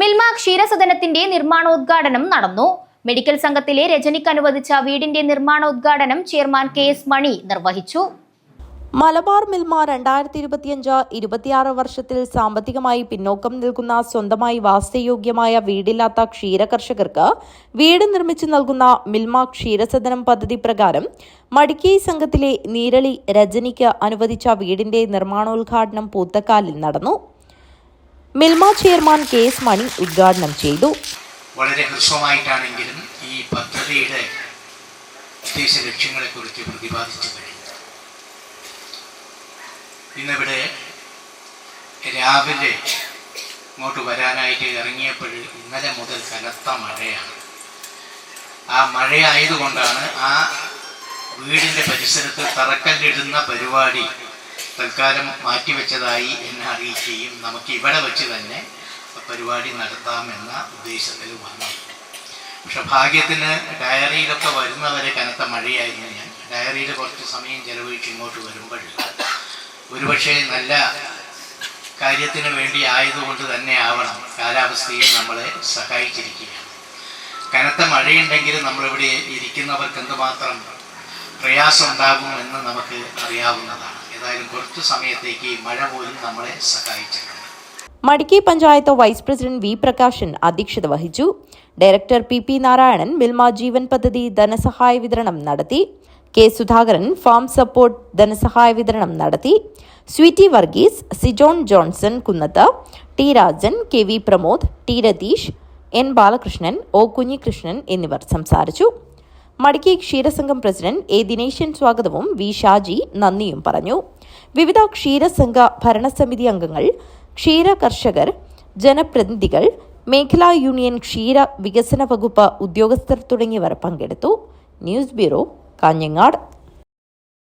മിൽമ ക്ഷീരസദനത്തിന്റെ നിർമ്മാണോദ്ഘാടനം നടന്നു. മെഡിക്കൽ സംഘത്തിലെ രജനിക്ക് അനുവദിച്ച വീടിന്റെ നിർമ്മാണോദ്ഘാടനം ചെയർമാൻ കെ എസ് മണി നിർവഹിച്ചു. മലബാർ മിൽമ രണ്ടായിരത്തി ഇരുപത്തിയഞ്ച് ഇരുപത്തിയാറ് വർഷത്തിൽ സാമ്പത്തികമായി പിന്നോക്കം നിൽക്കുന്ന സ്വന്തമായി വാസയോഗ്യമായ വീടില്ലാത്ത ക്ഷീരകർഷകർക്ക് വീട് നിർമ്മിച്ചു നൽകുന്ന മിൽമ ക്ഷീരസദനം പദ്ധതി പ്രകാരം മടിക്കൈ സംഘത്തിലെ നീരളി രജനിക്ക് അനുവദിച്ച വീടിന്റെ നിർമ്മാണോദ്ഘാടനം പൂത്തക്കാലിൽ നടന്നു. Milma chairman K S Mani ഉദ്ഘാടനം ചെയ്തു. വളരെ ഹ്രസ്വമായിട്ടാണെങ്കിലും ഈ പദ്ധതിയുടെ ഉദ്ദേശ ലക്ഷ്യങ്ങളെക്കുറിച്ച് പ്രതിപാദിച്ചു കഴിഞ്ഞു. ഇന്നിവിടെ രാവിലെ ഇങ്ങോട്ട് വരാനായിട്ട് ഇറങ്ങിയപ്പോൾ ഇന്നലെ മുതൽ കനത്ത മഴയാണ്. ആ മഴയായതുകൊണ്ടാണ് ആ വീടിന്റെ പരിസരത്ത് തറക്കല്ലിടുന്ന പരിപാടി തൽക്കാലം മാറ്റിവെച്ചതായി എന്നെ അറിയിക്കുകയും നമുക്ക് ഇവിടെ വെച്ച് തന്നെ പരിപാടി നടത്താമെന്ന ഉദ്ദേശത്തിൽ വന്നു. പക്ഷെ ഭാഗ്യത്തിന് ഡയറിയിലൊക്കെ വരുന്നവരെ കനത്ത മഴയായിരുന്നു ഞാൻ. ഡയറിയിൽ കുറച്ച് സമയം ചെലവഴിച്ച് ഇങ്ങോട്ട് വരുമ്പോൾ ഒരുപക്ഷെ നല്ല കാര്യത്തിന് വേണ്ടി ആയതുകൊണ്ട് തന്നെ ആവണം. കാലാവസ്ഥയും നമ്മളെ സഹായിച്ചിരിക്കുകയാണ്. കനത്ത മഴയുണ്ടെങ്കിൽ നമ്മളിവിടെ ഇരിക്കുന്നവർക്ക് എന്തുമാത്രം പ്രയാസം ഉണ്ടാകുമെന്ന് നമുക്ക് അറിയാവുന്നതാണ്. ഏതായാലും കുറച്ചു സമയത്തേക്ക് മഴ പോലും നമ്മളെ സഹായിച്ചിട്ടുണ്ട്. Madikai panchayat vice president V Prakashan അധ്യക്ഷത വഹിച്ചു. Director P P Narayanan Milma Jeevan പദ്ധതി ധനസഹായ വിതരണം നടത്തി. കെ സുധാകരൻ ഫാം സപ്പോർട്ട് ധനസഹായ വിതരണം നടത്തി. Sweety Varghese Sijon Johnson Kunnath T Rajan K V Pramod T Ratheesh N Balakrishnan O Kunhikrishnan എന്നിവർ സംസാരിച്ചു. മടിക്കൈ ക്ഷീരസംഘം പ്രസിഡന്റ് എ ദിനേശൻ സ്വാഗതവും വി ഷാജി നന്ദിയും പറഞ്ഞു. വിവിധ ക്ഷീരസംഘ ഭരണസമിതി അംഗങ്ങൾ ക്ഷീര കർഷകർ ജനപ്രതിനിധികൾ മേഖലാ യൂണിയൻ ക്ഷീര വികസന വകുപ്പ് ഉദ്യോഗസ്ഥർ തുടങ്ങിയവർ പങ്കെടുത്തു. News bureau Kanhangad.